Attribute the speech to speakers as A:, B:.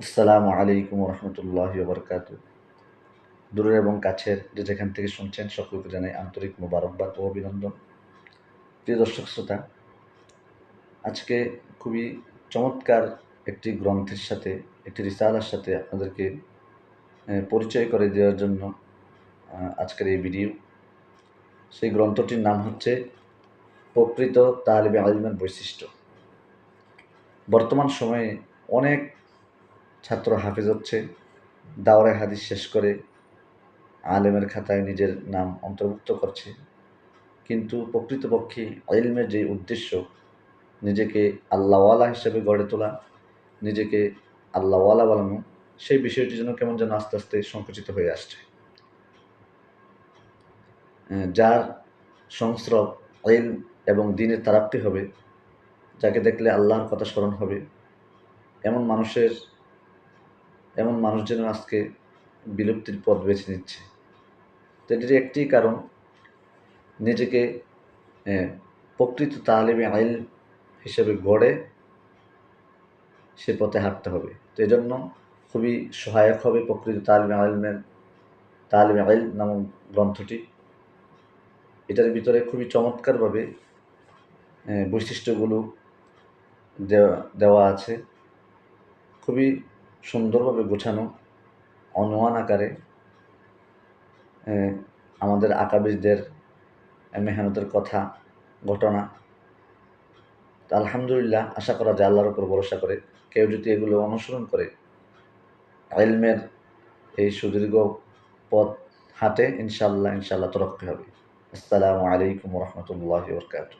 A: আসসালামু আলাইকুম রহমতুল্লাহ বরকাত দূরের এবং কাছের যে যেখান থেকে শুনছেন, সকলকে জানাই আন্তরিক মোবারকবাদ ও অভিনন্দন। প্রিয় দর্শক শ্রোতা, আজকে খুবই চমৎকার একটি গ্রন্থের সাথে, একটি রিসালার সাথে আপনাদেরকে পরিচয় করে দেওয়ার জন্য আজকের এই ভিডিও। সেই গ্রন্থটির নাম হচ্ছে প্রকৃত তালিবে আলিমের বৈশিষ্ট্য। বর্তমান সময়ে অনেক ছাত্র হাফেজ হচ্ছে, দাওরায় হাদিস শেষ করে আলেমের খাতায় নিজের নাম অন্তর্ভুক্ত করছে। কিন্তু প্রকৃতপক্ষে ইলমের যে উদ্দেশ্য, নিজেকে আল্লাহওয়ালা হিসেবে গড়ে তোলা, নিজেকে আল্লাহওয়ালা বানানো, সেই বিষয়টি যেন কেমন যেন আস্তে আস্তে সংকুচিত হয়ে আসছে। যার সংস্রব ইল এবং দিনের তারাপ্তি হবে, যাকে দেখলে আল্লাহর কথা স্মরণ হবে, এমন মানুষের এমন মানুষ যেন আজকে বিলুপ্তির পথ বেছে নিচ্ছে। তো এটির একটি কারণ, নিজেকে প্রকৃত তালিমে আইল হিসেবে গড়ে সে পথে হাঁটতে হবে। তো এই জন্য খুবই সহায়ক হবে প্রকৃত তালিমে আইলমের তালিমে আইল নামক গ্রন্থটি। এটার ভিতরে খুবই চমৎকারভাবে বৈশিষ্ট্যগুলো দেওয়া দেওয়া আছে। খুবই সুন্দরভাবে গোছানো অনুমান আকারে আমাদের আকাবিজদের মেহনতের কথা, ঘটনা। আলহামদুলিল্লাহ, আশা করা যায় আল্লাহর উপর ভরসা করে, কেউ যদি এগুলো অনুসরণ করে আইলমের এই সুদীর্ঘ পথ হাতে ইনশাল্লাহ ইনশাল্লাহ তরক্কি হবে। আসসালামু আলাইকুম রহমতুল্লাহ বরকাত